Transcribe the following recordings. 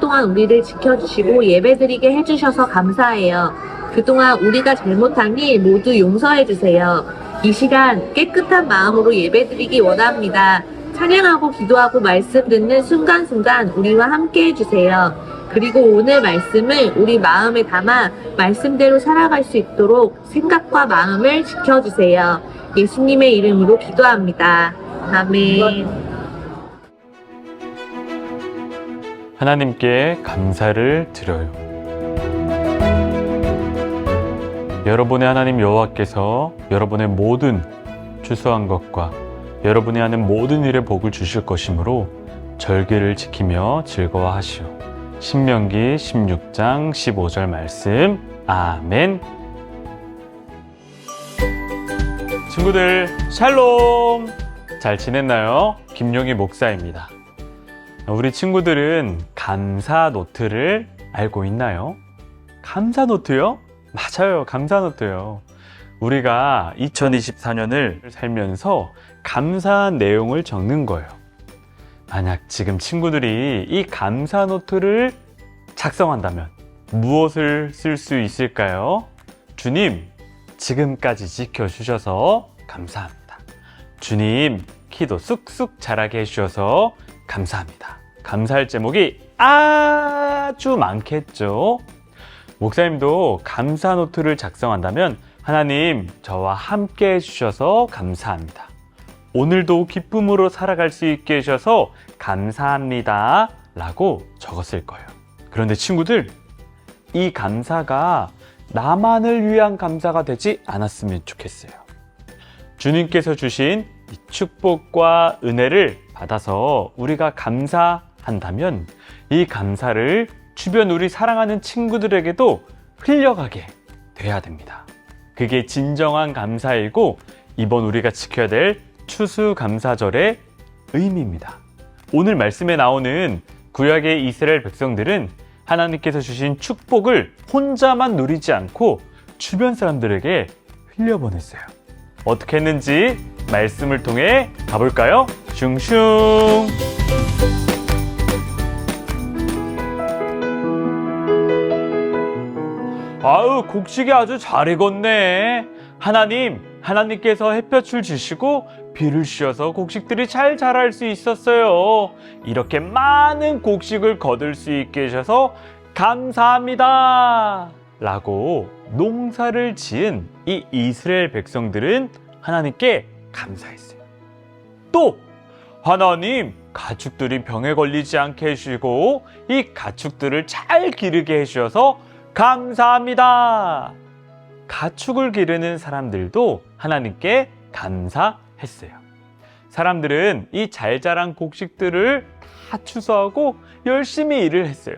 동안 우리를 지켜주시고 예배드리게 해주셔서 감사해요. 그동안 우리가 잘못한 일 모두 용서해주세요. 이 시간 깨끗한 마음으로 예배드리기 원합니다. 찬양하고 기도하고 말씀 듣는 순간순간 우리와 함께 해주세요. 그리고 오늘 말씀을 우리 마음에 담아 말씀대로 살아갈 수 있도록 생각과 마음을 지켜주세요. 예수님의 이름으로 기도합니다. 아멘. 하나님께 감사를 드려요. 여러분의 하나님 여호와께서 여러분의 모든 추수한 것과 여러분이 하는 모든 일에 복을 주실 것이므로 절기를 지키며 즐거워하시오. 신명기 16장 15절 말씀. 아멘. 친구들 샬롬. 잘 지냈나요? 김용희 목사입니다. 우리 친구들은 감사 노트를 알고 있나요? 감사 노트요? 맞아요. 감사 노트요. 우리가 2024년을 살면서 감사한 내용을 적는 거예요. 만약 지금 친구들이 이 감사 노트를 작성한다면 무엇을 쓸 수 있을까요? 주님, 지금까지 지켜주셔서 감사합니다. 주님, 키도 쑥쑥 자라게 해주셔서 감사합니다. 감사할 제목이 아주 많겠죠? 목사님도 감사 노트를 작성한다면 하나님, 저와 함께 해주셔서 감사합니다. 오늘도 기쁨으로 살아갈 수 있게 해주셔서 감사합니다. 라고 적었을 거예요. 그런데 친구들, 이 감사가 나만을 위한 감사가 되지 않았으면 좋겠어요. 주님께서 주신 이 축복과 은혜를 받아서 우리가 감사 한다면 이 감사를 주변 우리 사랑하는 친구들에게도 흘려가게 돼야 됩니다. 그게 진정한 감사이고 이번 우리가 지켜야 될 추수감사절의 의미입니다. 오늘 말씀에 나오는 구약의 이스라엘 백성들은 하나님께서 주신 축복을 혼자만 누리지 않고 주변 사람들에게 흘려보냈어요. 어떻게 했는지 말씀을 통해 가볼까요? 슝슝! 곡식이 아주 잘 익었네. 하나님, 하나님께서 햇볕을 주시고 비를 주셔서 곡식들이 잘 자랄 수 있었어요. 이렇게 많은 곡식을 거둘 수 있게 해주셔서 감사합니다. 라고 농사를 지은 이 이스라엘 백성들은 하나님께 감사했어요. 또 하나님 가축들이 병에 걸리지 않게 해주시고 이 가축들을 잘 기르게 해주셔서 감사합니다. 가축을 기르는 사람들도 하나님께 감사했어요. 사람들은 이 잘 자란 곡식들을 다 추수하고 열심히 일을 했어요.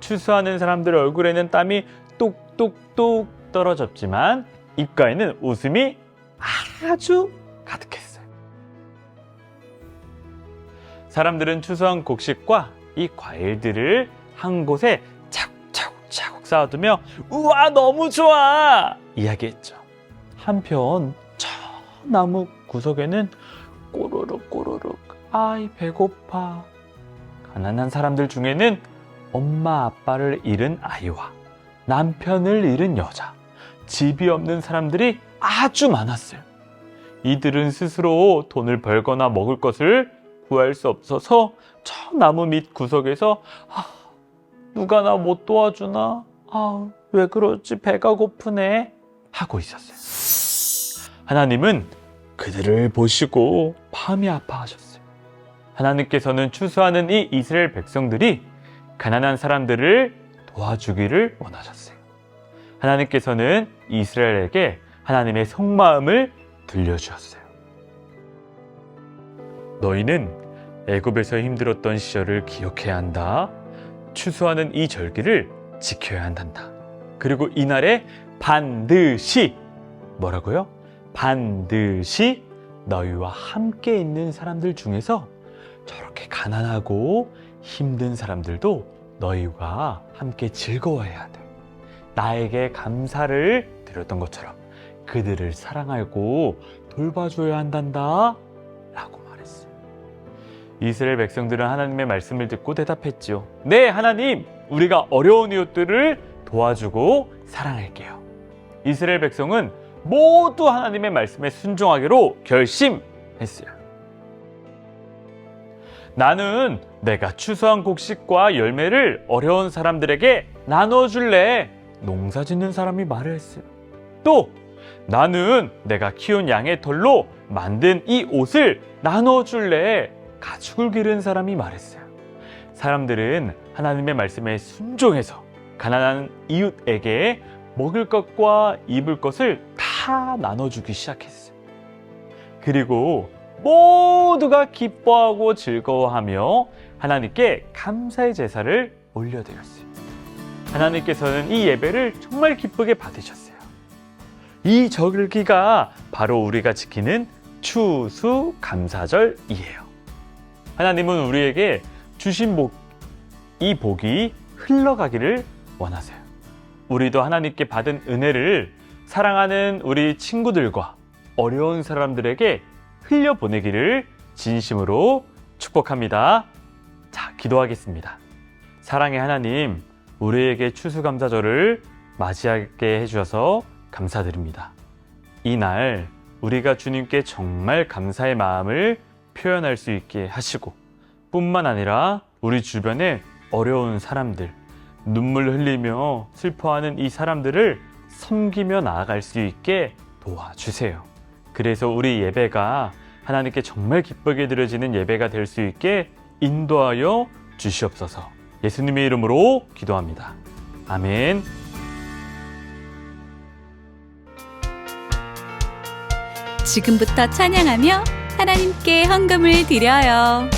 추수하는 사람들 얼굴에는 땀이 뚝뚝뚝 떨어졌지만 입가에는 웃음이 아주 가득했어요. 사람들은 추수한 곡식과 이 과일들을 한 곳에 쌓아두며 우와 너무 좋아 이야기했죠. 한편 저 나무 구석에는 꼬르륵 꼬르륵 아이 배고파 가난한 사람들 중에는 엄마 아빠를 잃은 아이와 남편을 잃은 여자 집이 없는 사람들이 아주 많았어요. 이들은 스스로 돈을 벌거나 먹을 것을 구할 수 없어서 저 나무 밑 구석에서 아, 누가 나 못 도와주나? 아, 왜 그러지? 배가 고프네. 하고 있었어요. 하나님은 그들을 보시고 마음이 아파하셨어요. 하나님께서는 추수하는 이 이스라엘 백성들이 가난한 사람들을 도와주기를 원하셨어요. 하나님께서는 이스라엘에게 하나님의 속마음을 들려주었어요. 너희는 애굽에서 힘들었던 시절을 기억해야 한다. 추수하는 이 절기를 지켜야 한단다. 그리고 이날에 반드시 뭐라고요? 반드시 너희와 함께 있는 사람들 중에서 저렇게 가난하고 힘든 사람들도 너희와 함께 즐거워해야 돼. 나에게 감사를 드렸던 것처럼 그들을 사랑하고 돌봐줘야 한단다. 라고 말했어요. 이스라엘 백성들은 하나님의 말씀을 듣고 대답했죠. 네, 하나님, 우리가 어려운 이웃들을 도와주고 사랑할게요. 이스라엘 백성은 모두 하나님의 말씀에 순종하기로 결심했어요. 나는 내가 추수한 곡식과 열매를 어려운 사람들에게 나눠줄래. 농사 짓는 사람이 말을 했어요. 또 나는 내가 키운 양의 털로 만든 이 옷을 나눠줄래. 가축을 기른 사람이 말했어요. 사람들은 하나님의 말씀에 순종해서 가난한 이웃에게 먹을 것과 입을 것을 다 나눠주기 시작했어요. 그리고 모두가 기뻐하고 즐거워하며 하나님께 감사의 제사를 올려드렸어요. 하나님께서는 이 예배를 정말 기쁘게 받으셨어요. 이 절기가 바로 우리가 지키는 추수 감사절이에요. 하나님은 우리에게 주신 복, 이 복이 흘러가기를 원하세요. 우리도 하나님께 받은 은혜를 사랑하는 우리 친구들과 어려운 사람들에게 흘려보내기를 진심으로 축복합니다. 자, 기도하겠습니다. 사랑의 하나님, 우리에게 추수감사절을 맞이하게 해주셔서 감사드립니다. 이날 우리가 주님께 정말 감사의 마음을 표현할 수 있게 하시고 뿐만 아니라 우리 주변에 어려운 사람들, 눈물 흘리며 슬퍼하는 이 사람들을 섬기며 나아갈 수 있게 도와주세요. 그래서 우리 예배가 하나님께 정말 기쁘게 드려지는 예배가 될 수 있게 인도하여 주시옵소서. 예수님의 이름으로 기도합니다. 아멘. 지금부터 찬양하며 하나님께 헌금을 드려요.